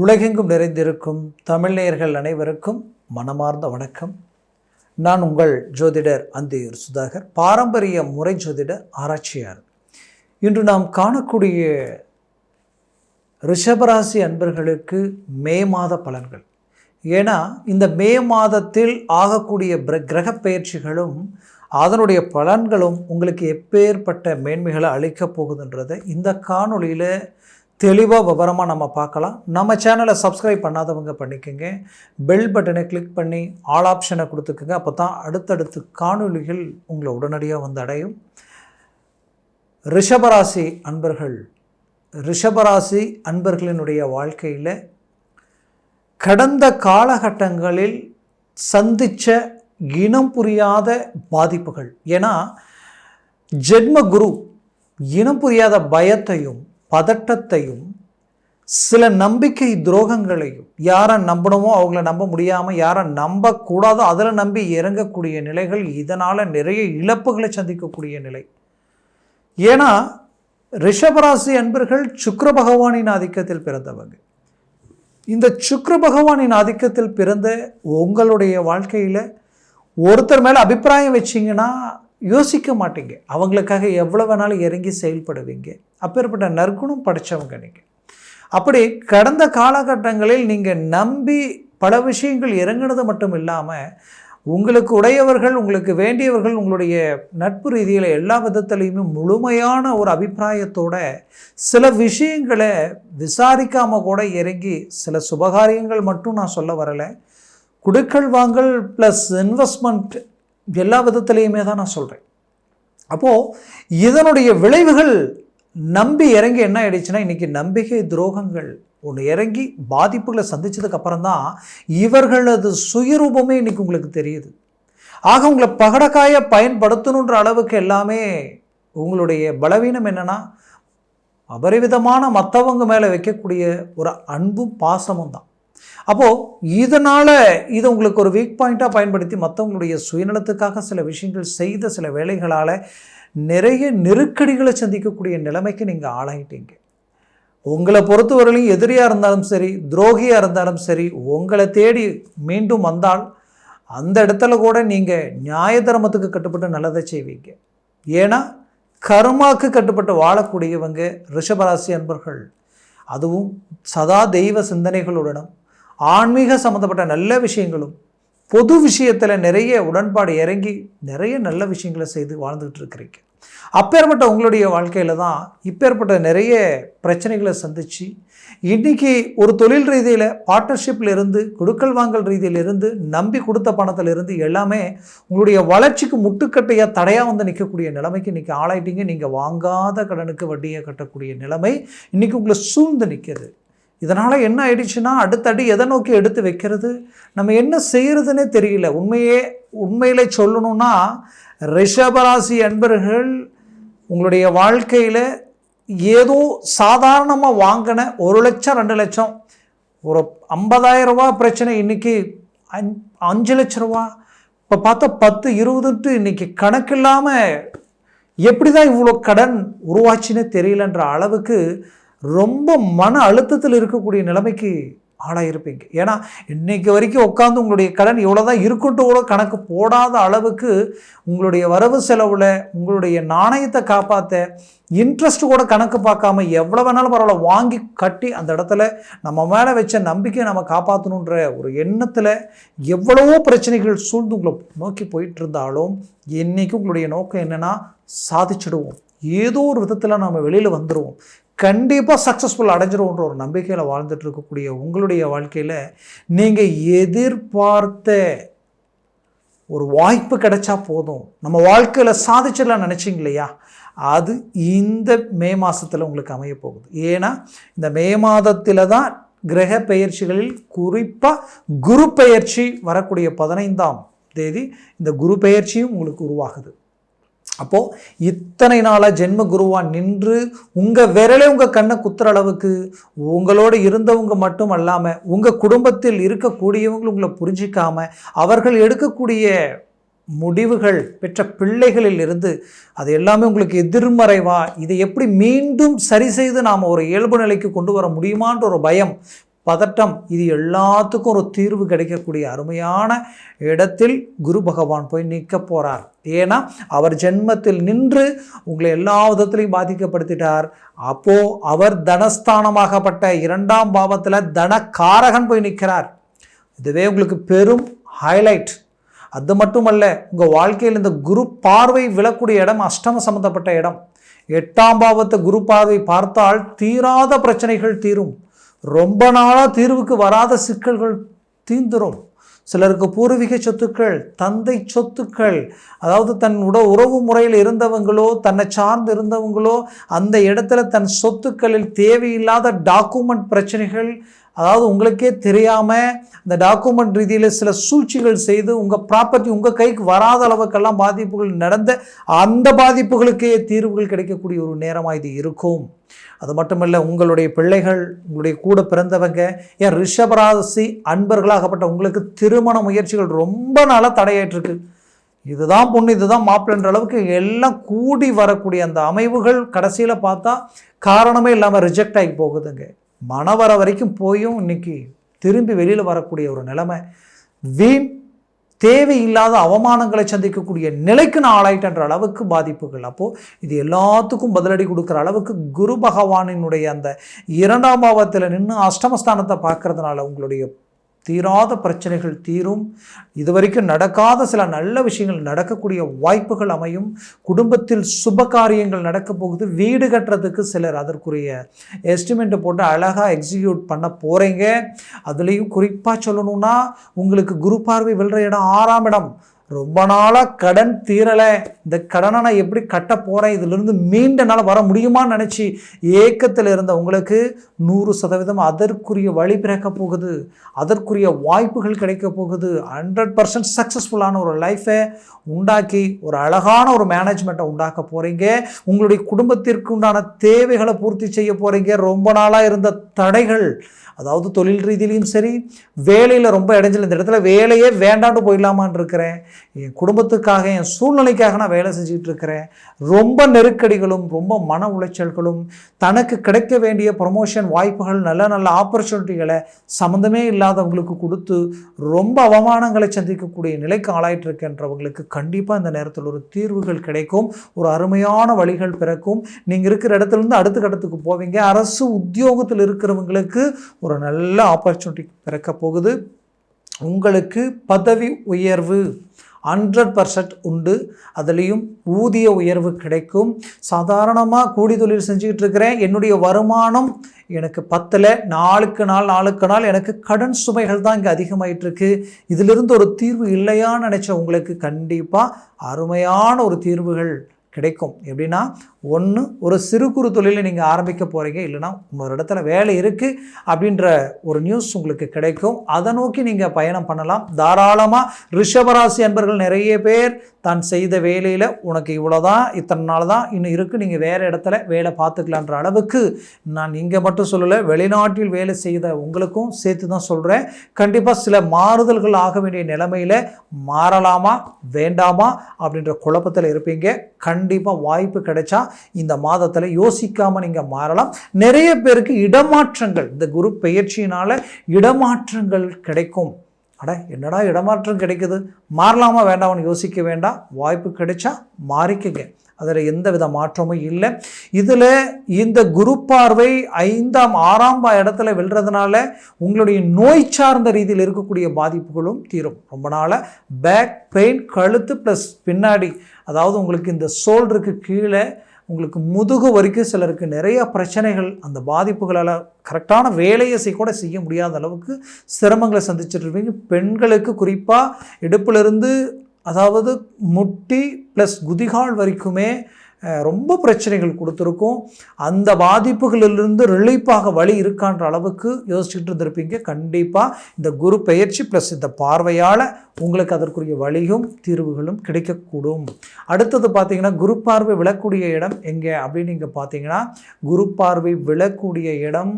உலகெங்கும் நிறைந்திருக்கும் தமிழ்நேயர்கள் அனைவருக்கும் மனமார்ந்த வணக்கம். நான் உங்கள் ஜோதிடர் அந்தியூர் சுதாகர் பாரம்பரிய முறை ஜோதிடர் ஆராய்ச்சியாளர். இன்று நாம் காணக்கூடிய ரிஷபராசி அன்பர்களுக்கு மே மாத பலன்கள். ஏன்னா இந்த மே மாதத்தில் ஆகக்கூடிய பிர- கிரக பயிற்சிகளும் அதனுடைய பலன்களும் உங்களுக்கு எப்பேற்பட்ட மேன்மைகளை அளிக்கப் போகுதுன்றதை இந்த காணொளியில் தெளிவாக விவரமாக நம்ம பார்க்கலாம். நம்ம சேனலை சப்ஸ்கிரைப் பண்ணாதவங்க பண்ணிக்கோங்க. பெல் பட்டனை கிளிக் பண்ணி ஆல் ஆப்ஷனை கொடுத்துக்கோங்க. அப்போ தான் அடுத்தடுத்து காணொலிகள் உங்களை உடனடியாக வந்து அடையும். ரிஷபராசி அன்பர்கள் ரிஷபராசி அன்பர்களினுடைய வாழ்க்கையில் கடந்த காலகட்டங்களில் சந்தித்த இனம் புரியாத பாதிப்புகள். ஏன்னா ஜென்ம குரு இனம் புரியாத பயத்தையும் பதட்டத்தையும் சில நம்பிக்கை துரோகங்களையும் யாரை நம்பணுமோ அவங்கள நம்ப முடியாமல் யாரை நம்பக்கூடாதோ அதில் நம்பி இறங்கக்கூடிய நிலைகள் இதனால் நிறைய இழப்புகளை சந்திக்கக்கூடிய நிலை. ஏன்னா ரிஷபராசி அன்பர்கள் சுக்கர பகவானின் ஆதிக்கத்தில் பிறந்தவங்க. இந்த சுக்கர பகவானின் ஆதிக்கத்தில் பிறந்த உங்களுடைய வாழ்க்கையில் ஒருத்தர் மேலே அபிப்பிராயம் வச்சிங்கன்னா யோசிக்க மாட்டீங்க. அவங்களுக்காக எவ்வளோ வேணாலும் இறங்கி செயல்படுவீங்க. அப்பேற்பட்ட நற்குணம் படித்தவங்க நீங்கள் அப்படி கடந்த காலகட்டங்களில் நீங்கள் நம்பி பல விஷயங்கள் இறங்கினது மட்டும் இல்லாமல் உங்களுக்கு உடையவர்கள் உங்களுக்கு வேண்டியவர்கள் உங்களுடைய நட்பு ரீதியில் எல்லா விதத்துலேயுமே முழுமையான ஒரு அபிப்பிராயத்தோட சில விஷயங்களை விசாரிக்காமல் கூட இறங்கி சில சுபகாரியங்கள் மட்டும் நான் சொல்ல வரலை. குடுக்கல் வாங்கல் ப்ளஸ் இன்வெஸ்ட்மெண்ட் எல்லா விதத்துலேயுமே தான் நான் சொல்கிறேன் அப்போது இதனுடைய விளைவுகள் நம்பி இறங்கி என்ன ஆயிடுச்சுன்னா இன்றைக்கி நம்பிக்கை துரோகங்கள் ஒன்று இறங்கி பாதிப்புகளை சந்திச்சதுக்கு தான் இவர்களது சுயரூபமே இன்னைக்கு உங்களுக்கு தெரியுது. ஆக உங்களை பகடக்காய பயன்படுத்தணுன்ற அளவுக்கு எல்லாமே உங்களுடைய பலவீனம் என்னன்னா அபரிவிதமான மற்றவங்க மேலே வைக்கக்கூடிய ஒரு அன்பும் பாசமும் தான். அப்போது இதனால் இது உங்களுக்கு ஒரு வீக் பாயிண்ட்டாக பயன்படுத்தி மற்றவங்களுடைய சுயநலத்துக்காக சில விஷயங்கள் செய்த சில வேலைகளால் நிறைய நெருக்கடிகளை சந்திக்கக்கூடிய நிலைமைக்கு நீங்கள் ஆளாயிட்டீங்க. உங்களை பொறுத்தவரையிலும் எதிரியாக இருந்தாலும் சரி துரோகியாக இருந்தாலும் சரி உங்களை தேடி மீண்டும் வந்தால் அந்த இடத்துல கூட நீங்கள் நியாய தர்மத்துக்கு கட்டுப்பட்டு நல்லதை செய்வீங்க. ஏன்னா கர்மாக்கு கட்டுப்பட்டு வாழக்கூடியவங்க ரிஷபராசி அன்பர்கள். அதுவும் சதா தெய்வ சிந்தனைகளுடனும் ஆன்மீக சம்மந்தப்பட்ட நல்ல விஷயங்களும் பொது விஷயத்தில் நிறைய உடன்பாடு இறங்கி நிறைய நல்ல விஷயங்களை செய்து வாழ்ந்துகிட்டு இருக்கிறீங்க. அப்பேற்பட்ட உங்களுடைய வாழ்க்கையில் தான் இப்பேற்பட்ட நிறைய பிரச்சனைகளை சந்தித்து இன்றைக்கி ஒரு தொழில் ரீதியில் பார்ட்னர்ஷிப்பில் இருந்து கொடுக்கல் வாங்கல் ரீதியில் இருந்து நம்பி கொடுத்த பணத்தில் இருந்து எல்லாமே உங்களுடைய வளர்ச்சிக்கு முட்டுக்கட்டையாக தடையாக வந்து நிற்கக்கூடிய நிலைமைக்கு இன்றைக்கி ஆளாயிட்டீங்க. நீங்கள் வாங்காத கடனுக்கு வட்டியை கட்டக்கூடிய நிலைமை இன்றைக்கி உங்களை சூழ்ந்து நிற்கிது இதனால் என்ன ஆயிடுச்சுன்னா அடுத்தடி எதை நோக்கி எடுத்து வைக்கிறது? நம்ம என்ன செய்கிறதுனே தெரியல. உண்மையே உண்மையில் சொல்லணும்னா ரிஷபராசி அன்பர்கள் உங்களுடைய வாழ்க்கையில் ஏதோ சாதாரணமாக வாங்கின ஒரு லட்சம் ரெண்டு லட்சம் ஒரு 50000 பிரச்சனை இன்னைக்கு அஞ் அஞ்சு லட்ச ரூபா. இப்போ பார்த்தா பத்து இருபதுன்ட்டு கணக்கு கணக்கில்லாமல் எப்படி தான் இவ்வளோ கடன் உருவாச்சுன்னே தெரியலன்ற அளவுக்கு ரொம்ப மன அழுத்தத்தில் இருக்கக்கூடிய நிலைமைக்கு ஆளாயிருப்பீங்க. ஏன்னா இன்னைக்கு வரைக்கும் உட்காந்து உங்களுடைய கடன் இவ்வளோ தான் இருக்குன்ட்டு கூட கணக்கு போடாத அளவுக்கு உங்களுடைய வரவு செலவில் உங்களுடைய நாணயத்தை காப்பாற்ற இன்ட்ரெஸ்ட் கூட கணக்கு பார்க்காம எவ்வளோ வேணாலும் பரவாயில்ல வாங்கி கட்டி அந்த இடத்துல நம்ம மேலே வச்ச நம்பிக்கையை நம்ம காப்பாற்றணுன்ற ஒரு எண்ணத்தில் எவ்வளவோ பிரச்சனைகள் சூழ்ந்து உங்களை நோக்கி போயிட்டு இருந்தாலும் இன்னைக்கு உங்களுடைய நோக்கம் என்னென்னா சாதிச்சிடுவோம். ஏதோ ஒரு விதத்தில் நம்ம வெளியில் வந்துடுவோம் கண்டிப்பாக சக்ஸஸ்ஃபுல் அடைஞ்சிருவோன்ற ஒரு நம்பிக்கையில் வாழ்ந்துட்டு இருக்கக்கூடிய உங்களுடைய வாழ்க்கையில் நீங்கள் எதிர்பார்த்த ஒரு வாய்ப்பு கிடைச்சா போதும். நம்ம வாழ்க்கையில் சாதிச்சிடலாம் நினச்சிங்க இல்லையா? அது இந்த மே மாதத்தில் உங்களுக்கு அமைய போகுது. ஏன்னா இந்த மே மாதத்தில் தான் கிரக பெயர்ச்சிகளில் குறிப்பாக குரு பெயர்ச்சி வரக்கூடிய பதினைந்தாம் தேதி இந்த குரு பெயர்ச்சியும் உங்களுக்கு உருவாகுது. அப்போது இத்தனை நாளாக ஜென்ம குருவாக நின்று உங்கள் விரலே உங்கள் கண்ணை குத்துற அளவுக்கு உங்களோடு இருந்தவங்க மட்டும் அல்லாமல் உங்கள் குடும்பத்தில் இருக்கக்கூடியவங்க உங்களை புரிஞ்சிக்காமல் அவர்கள் எடுக்கக்கூடிய முடிவுகள் பெற்ற பிள்ளைகளில் இருந்து அது எல்லாமே உங்களுக்கு எதிர்மறைவா? இதை எப்படி மீண்டும் சரி செய்து நாம் ஒரு இயல்பு நிலைக்கு கொண்டு வர முடியுமான்ற ஒரு பயம் பதட்டம் இது எல்லாத்துக்கும் ஒரு தீர்வு கிடைக்கக்கூடிய அருமையான இடத்தில் குரு பகவான் போய் நிற்க போகிறார் ஏன்னா அவர் ஜென்மத்தில் நின்று உங்களை எல்லா விதத்திலையும் பாதிக்கப்படுத்திட்டார். அப்போது அவர் தனஸ்தானமாகப்பட்ட இரண்டாம் பாவத்தில் தனக்காரகன் போய் நிற்கிறார் இதுவே உங்களுக்கு பெரும் ஹைலைட் அது மட்டுமல்ல உங்கள் வாழ்க்கையில் இந்த குரு பார்வை விழக்கூடிய இடம் அஷ்டம சம்மந்தப்பட்ட இடம். எட்டாம் பாவத்தை குரு பார்வை பார்த்தால் தீராத பிரச்சனைகள் தீரும். ரொம்ப நாளாக தீர்வுக்கு வராத சிக்கல்கள் தீந்துரும் சிலருக்கு பூர்வீக சொத்துக்கள் தந்தை சொத்துக்கள் அதாவது தன் உட உறவு முறையில் இருந்தவங்களோ தன்னை சார்ந்து இருந்தவங்களோ அந்த இடத்துல தன் சொத்துக்களில் தேவையில்லாத டாக்குமெண்ட் பிரச்சனைகள் அதாவது உங்களுக்கே தெரியாமல் இந்த டாக்குமெண்ட் ரீதியில் சில சூழ்ச்சிகள் செய்து உங்கள் ப்ராப்பர்ட்டி உங்கள் கைக்கு வராத அளவுக்கெல்லாம் பாதிப்புகள் நடந்த அந்த பாதிப்புகளுக்கே தீர்வுகள் கிடைக்கக்கூடிய ஒரு நேரமாக இது இருக்கும். அது மட்டுமல்ல உங்களுடைய பிள்ளைகள் உங்களுடைய கூட பிறந்தவங்க ஏன் ரிஷபராசி அன்பர்களாகப்பட்ட உங்களுக்கு திருமண முயற்சிகள் ரொம்ப நாளாக தடையாயிட்டிருக்கு. இதுதான் பொண்ணு இதுதான் மாப்பிள்ளைன்ற அளவுக்கு எல்லாம் கூடி வரக்கூடிய அந்த அமைவுகள் கடைசியில் பார்த்தா காரணமே இல்லாமல் ரிஜெக்ட் ஆகி போகுதுங்க. மனவர வரைக்கும் போயும் இன்னைக்கு திரும்பி வெளியில் வரக்கூடிய ஒரு நிலைமை. வீண் தேவையில்லாத அவமானங்களை சந்திக்கக்கூடிய நிலைக்கு நான் ஆளாயிட்டன்ற அளவுக்கு பாதிப்புகள். அப்போது இது எல்லாத்துக்கும் பதிலடி கொடுக்குற அளவுக்கு குரு பகவானினுடைய அந்த இரண்டாம் பாவத்தில் நின்று அஷ்டமஸ்தானத்தை பார்க்கறதுனால உங்களுடைய தீராத பிரச்சனைகள் தீரும். இதுவரைக்கும் நடக்காத சில நல்ல விஷயங்கள் நடக்கக்கூடிய வாய்ப்புகள் அமையும். குடும்பத்தில் சுப காரியங்கள் நடக்க போகுது. வீடு கட்டுறதுக்கு சிலர் அதற்குரிய எஸ்டிமேட்டை போட்டு அழகாக எக்ஸிக்யூட் பண்ண போகிறீங்க அதுலேயும் குறிப்பாக சொல்லணும்னா உங்களுக்கு குரு பார்வை வெல்ற இடம் ஆறாம் இடம். ரொம்ப நாளாக கடன் தீரலை. இந்த கடனை நான் எப்படி கட்ட போகிறேன் இதிலிருந்து மீண்டனால வர முடியுமான்னு நினச்சி ஏக்கத்தில் இருந்த உங்களுக்கு நூறு சதவீதம் அதற்குரிய வழி பிறக்க போகுது. அதற்குரிய வாய்ப்புகள் கிடைக்க போகுது. ஹண்ட்ரட் பர்சன்ட் சக்ஸஸ்ஃபுல்லான ஒரு லைஃப்பை உண்டாக்கி ஒரு அழகான ஒரு மேனேஜ்மெண்ட்டை உண்டாக்க போகிறீங்க உங்களுடைய குடும்பத்திற்கு உண்டான தேவைகளை பூர்த்தி செய்ய போகிறீங்க ரொம்ப நாளாக இருந்த தடைகள் அதாவது தொழில் ரீதியிலையும் சரி வேலையில் ரொம்ப இடைஞ்சல். இந்த இடத்துல வேலையே வேண்டாண்டு போயிடலாமான்னு இருக்கிறேன். என் குடும்பத்துக்காக என் சூழ்நிலைக்காக நான் வேலை செஞ்சுக்கிட்டு இருக்கிறேன். ரொம்ப நெருக்கடிகளும் ரொம்ப மன உளைச்சல்களும் தனக்கு கிடைக்க வேண்டிய ப்ரொமோஷன் வாய்ப்புகள் நல்ல நல்ல ஆப்பர்ச்சுனிட்டிகளை சம்மந்தமே இல்லாதவங்களுக்கு கொடுத்து ரொம்ப அவமானங்களை சந்திக்கக்கூடிய நிலைக்கு ஆளாயிட்டு இருக்கின்றவங்களுக்கு கண்டிப்பாக இந்த நேரத்தில் ஒரு தீர்வுகள் கிடைக்கும். ஒரு அருமையான வழிகள் பிறக்கும். நீங்கள் இருக்கிற இடத்துலேருந்து அடுத்த கட்டத்துக்கு போவீங்க. அரசு உத்தியோகத்தில் இருக்கிறவங்களுக்கு ஒரு நல்ல ஆப்பர்ச்சுனிட்டி பிறக்க போகுது. உங்களுக்கு பதவி உயர்வு ஹண்ட்ரட் பர்சன்ட் உண்டு. அதுலேயும் ஊதிய உயர்வு கிடைக்கும். சாதாரணமாக கூலி தொழில் செஞ்சுக்கிட்டு இருக்கிறேன். என்னுடைய வருமானம் எனக்கு பத்தில் நாளுக்கு நாள் நாளுக்கு நாள் எனக்கு கடன் சுமைகள் தான் இங்கே அதிகமாயிட்டிருக்கு. இதிலிருந்து ஒரு தீர்வு இல்லையான்னு நினச்ச உங்களுக்கு கண்டிப்பாக அருமையான ஒரு தீர்வுகள் கிடைக்கும். எப்படின்னா ஒன்று ஒரு சிறு குறு தொழிலை நீங்கள் ஆரம்பிக்க போகிறீங்க இல்லைன்னா இன்னொரு இடத்துல வேலை இருக்குது அப்படின்ற ஒரு நியூஸ் உங்களுக்கு கிடைக்கும். அதை நோக்கி நீங்கள் பயணம் பண்ணலாம். தாராளமாக ரிஷபராசி அன்பர்கள் நிறைய பேர் தான் செய்த வேலையில் உனக்கு இவ்வளோதான் இத்தனை நாள் தான் இன்னும் இருக்குது நீங்கள் வேறு இடத்துல வேலை பார்த்துக்கலான்ற அளவுக்கு நான் இங்கே மட்டும் சொல்லலை வெளிநாட்டில் வேலை செய்த உங்களுக்கும் சேர்த்து தான் சொல்கிறேன் கண்டிப்பாக சில மாறுதல்கள் ஆக வேண்டிய நிலைமையில் மாறலாமா வேண்டாமா அப்படின்ற குழப்பத்தில் இருப்பீங்க. கண் கண்டிப்பாக வாய்ப்பு கிடைச்சா இந்த மாதத்தில் யோசிக்காமல் நீங்கள் மாறலாம். நிறைய பேருக்கு இடமாற்றங்கள் இந்த குரு பெயர்ச்சியினால் இடமாற்றங்கள் கிடைக்கும். அட என்னடா இடமாற்றம் கிடைக்குது? மாறலாமா வேண்டாம்னு யோசிக்க வேண்டாம் வாய்ப்பு கிடைச்சா மாறிக்கங்க. அதில் எந்த வித மாற்றமும் இல்லை. இதில் இந்த குரு பார்வை ஐந்தாம் ஆறாம் இடத்துல விழுறதுனால உங்களுடைய நோய் சார்ந்த ரீதியில் இருக்கக்கூடிய பாதிப்புகளும் தீரும். ரொம்ப நாளாக பேக் பெயின் கழுத்து ப்ளஸ் பின்னாடி அதாவது உங்களுக்கு இந்த சோல்டருக்கு கீழே உங்களுக்கு முதுகு வரைக்கும் சிலருக்கு நிறைய பிரச்சனைகள் அந்த பாதிப்புகளால் கரெக்டான வேலையை செய்ய கூட செய்ய முடியாத அளவுக்கு சிரமங்களை சந்திச்சுட்டு இருப்பீங்க. பெண்களுக்கு குறிப்பாக இடுப்பிலிருந்து அதாவது முட்டி ப்ளஸ் குதிகால் வரைக்குமே ரொம்ப பிரச்சனைகள் கொடுத்துருக்கும். அந்த பாதிப்புகளிலிருந்து ரிலீஃபாக வழி இருக்கான்ற அளவுக்கு யோசிச்சுட்டு இருந்திருப்பீங்க. கண்டிப்பாக இந்த குரு பெயர்ச்சி ப்ளஸ் இந்த பார்வையால் உங்களுக்கு அதற்குரிய வழியும் தீர்வுகளும் கிடைக்கக்கூடும். அடுத்தது பார்த்திங்கன்னா குரு பார்வை விழக்கூடிய இடம் எங்கே அப்படின்னு நீங்கள் பார்த்தீங்கன்னா குரு பார்வை விழக்கூடிய இடம்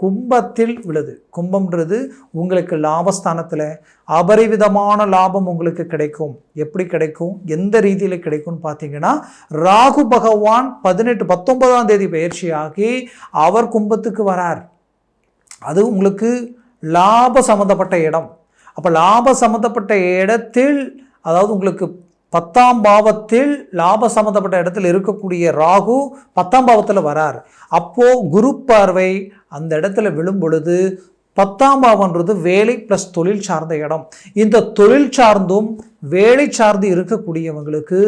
கும்பத்தில் விழுது. கும்பம்ன்றது உங்களுக்கு லாபஸ்தானத்தில் அபரிவிதமான லாபம் உங்களுக்கு கிடைக்கும். எப்படி கிடைக்கும்? எந்த ரீதியில் கிடைக்கும்னு பார்த்தீங்கன்னா ராகு பகவான் பதினெட்டு பத்தொன்பதாம் தேதி பயிற்சியாகி அவர் கும்பத்துக்கு வரார். அது உங்களுக்கு லாப சம்மந்தப்பட்ட இடம். அப்போ லாப சம்மந்தப்பட்ட இடத்தில் அதாவது உங்களுக்கு பத்தாம் பாவத்தில் லாப சம்மந்தப்பட்ட இடத்துல இருக்கக்கூடிய ராகு பத்தாம் பாவத்தில் வரார். அப்போது குரு பார்வை அந்த இடத்துல விழும் பொழுது பத்தாம் பாவன்றது வேலை ப்ளஸ் தொழில் சார்ந்த இடம். இந்த தொழில் சார்ந்தும் வேலை சார்ந்து இருக்கக்கூடியவங்களுக்கு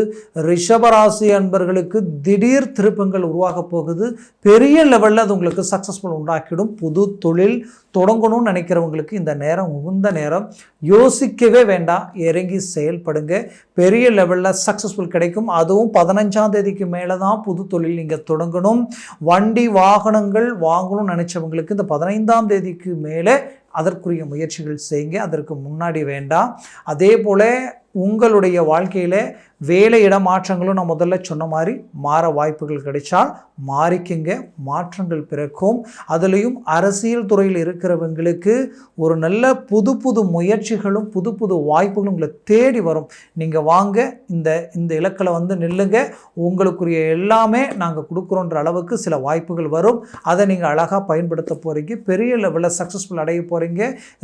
ரிஷபராசி அன்பர்களுக்கு திடீர் திருப்பங்கள் உருவாக போகுது. பெரிய லெவலில் அது உங்களுக்கு சக்ஸஸ்ஃபுல் உண்டாக்கிடும். புது தொழில் தொடங்கணும்னு நினைக்கிறவங்களுக்கு இந்த நேரம் உகுந்த நேரம். யோசிக்கவே வேண்டாம். இறங்கி செயல்படுங்க. பெரிய லெவலில் சக்ஸஸ்ஃபுல் கிடைக்கும். அதுவும் பதினஞ்சாம் தேதிக்கு மேலே தான் புது தொழில் நீங்கள் தொடங்கணும். வண்டி வாகனங்கள் வாங்கணும்னு நினச்சவங்களுக்கு இந்த பதினைந்தாம் தேதிக்கு மேலே அதற்குரிய முயற்சிகள் செய்யுங்க. அதற்கு முன்னாடி வேண்டாம். அதே போல் உங்களுடைய வாழ்க்கையில் வேலை இட மாற்றங்களும் நான் முதல்ல சொன்ன மாதிரி மாற வாய்ப்புகள் கிடைச்சால் மாறிக்குங்க மாற்றங்கள் பிறக்கும். அதுலேயும் அரசியல் துறையில் இருக்கிறவங்களுக்கு ஒரு நல்ல புது புது முயற்சிகளும் புது புது வாய்ப்புகளும் உங்களை தேடி வரும். நீங்கள் வாங்க இந்த இந்த இலக்கில் வந்து நில்லுங்க. உங்களுக்குரிய எல்லாமே நாங்கள் கொடுக்குறோன்ற அளவுக்கு சில வாய்ப்புகள் வரும். அதை நீங்கள் அழகாக பயன்படுத்த போகிறீங்க பெரிய லெவலில் சக்ஸஸ்ஃபுல் அடைய போகிறீங்க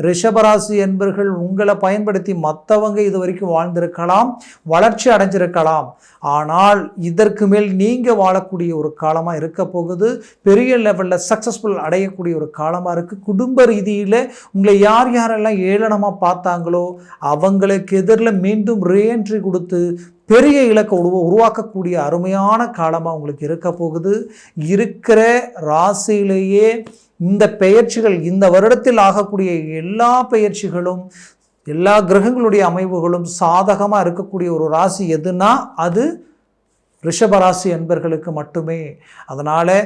ரிஷபராசி என்பர்கள் உங்களை பயன்படுத்தி மற்றவங்க இது வரைக்கும் வாழ்ந்திருக்கலாம் வளர்ச்சி அடைஞ்சிருக்கலாம். ஆனால் இதற்கு மேல் நீங்கள் வாழக்கூடிய ஒரு காலமாக இருக்க போகுது. பெரிய லெவலில் சக்ஸஸ்ஃபுல் அடையக்கூடிய ஒரு காலமாக இருக்குது குடும்ப ரீதியில் உங்களை யார் யாரெல்லாம் ஏளனமாக பார்த்தாங்களோ அவங்களுக்கு எதிரில் மீண்டும் ரீஎன்ட்ரி கொடுத்து பெரிய இலக்கை உருவ உருவாக்கக்கூடிய அருமையான காலமாக உங்களுக்கு இருக்க போகுது. இருக்கிற ராசியிலேயே இந்த பெயர்ச்சிகள் இந்த வருடத்தில் ஆகக்கூடிய எல்லா பெயர்ச்சிகளும் எல்லா கிரகங்களுடைய அமைவுகளும் சாதகமாக இருக்கக்கூடிய ஒரு ராசி எதுனா அது ரிஷபராசி என்பர்களுக்கு மட்டுமே. அதனால்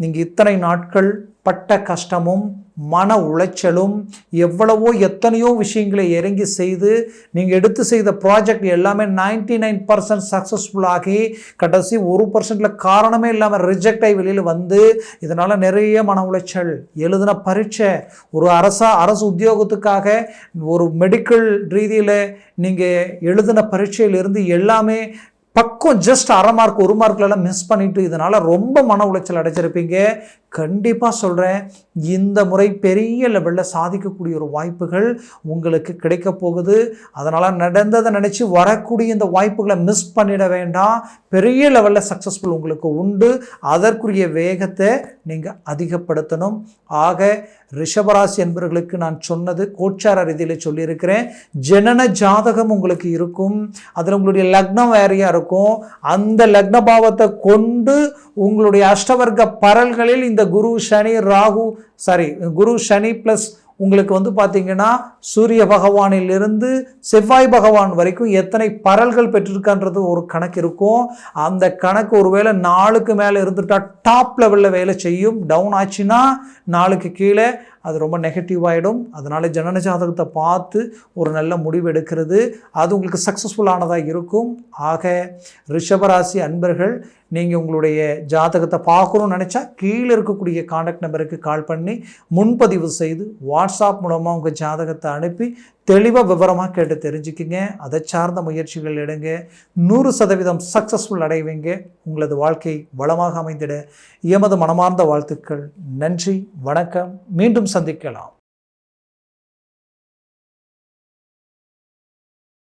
நீங்கள் இத்தனை நாட்கள் பட்ட கஷ்டமும் மன உளைச்சலும் எவ்வளவோ எத்தனையோ விஷயங்களை இறங்கி செய்து நீங்கள் எடுத்து செய்த ப்ராஜெக்ட் எல்லாமே நைன்டி நைன் பர்சன்ட் சக்ஸஸ்ஃபுல்லாகி கடைசி ஒரு பர்சன்டில் காரணமே இல்லாமல் ரிஜெக்ட் ஆகி வெளியில் வந்து இதனால் நிறைய மன உளைச்சல் எழுதின பரீட்சை ஒரு அரசா அரசு உத்தியோகத்துக்காக ஒரு மெடிக்கல் ரீதியில் நீங்கள் எழுதின பரீட்சையிலிருந்து எல்லாமே பக்கம் ஜஸ்ட் அரை மார்க் ஒரு மார்க்லலாம் மிஸ் பண்ணிட்டு இதனால் ரொம்ப மன உளைச்சல் அடைச்சிருப்பீங்க கண்டிப்பாக சொல்கிறேன் இந்த முறை பெரிய லெவலில் சாதிக்கக்கூடிய ஒரு வாய்ப்புகள் உங்களுக்கு கிடைக்க போகுது. அதனால் நடந்ததை நினச்சி வரக்கூடிய இந்த வாய்ப்புகளை மிஸ் பண்ணிட வேண்டாம். பெரிய லெவலில் சக்ஸஸ்ஃபுல் உங்களுக்கு உண்டு. அதற்குரிய வேகத்தை நீங்கள் அதிகப்படுத்தணும். ஆக ரிஷபராசி என்பவர்களுக்கு நான் சொன்னது கோச்சார ரீதியில் சொல்லியிருக்கிறேன். ஜனன ஜாதகம் உங்களுக்கு இருக்கும். அதில் உங்களுடைய லக்னம் வேறையாக இருக்கும். அந்த லக்ன பாவத்தை கொண்டு உங்களுடைய அஷ்டவர்க்க பரல்களில் இந்த குரு சனி ராகு சாரி குரு சனி ப்ளஸ் உங்களுக்கு வந்து பார்த்தீங்கன்னா சூரிய பகவானிலிருந்து செவ்வாய் பகவான் வரைக்கும் எத்தனை பரல்கள் பெற்றிருக்கான்றது ஒரு கணக்கு இருக்கும். அந்த கணக்கு ஒருவேளை நாளுக்கு மேலே இருந்துட்டா டாப் லெவலில் வேலை செய்யும். டவுன் ஆச்சுன்னா நாளுக்கு கீழே அது ரொம்ப நெகட்டிவ் ஆகிடும் அதனால் ஜனன ஜாதகத்தை பார்த்து ஒரு நல்ல முடிவு எடுக்கிறது. அது உங்களுக்கு சக்ஸஸ்ஃபுல்லானதாக இருக்கும். ஆக ரிஷபராசி அன்பர்கள் நீங்கள் உங்களுடைய ஜாதகத்தை பார்க்கணும்னு நினச்சா கீழே இருக்கக்கூடிய காண்டாக்ட் நம்பருக்கு கால் பண்ணி முன்பதிவு செய்து வாட்ஸ்அப் மூலமாக உங்கள் ஜாதகத்தை அனுப்பி தெளிவாக விவரமாக கேட்டு தெரிஞ்சுக்குங்க. அதை சார்ந்த முயற்சிகள் எடுங்க. நூறு சதவீதம் சக்ஸஸ்ஃபுல் அடைவீங்க. உங்களது வாழ்க்கை வளமாக அமைந்திட. எமது மனமார்ந்த வாழ்த்துக்கள். நன்றி. வணக்கம். மீண்டும் சந்திக்கலாம்.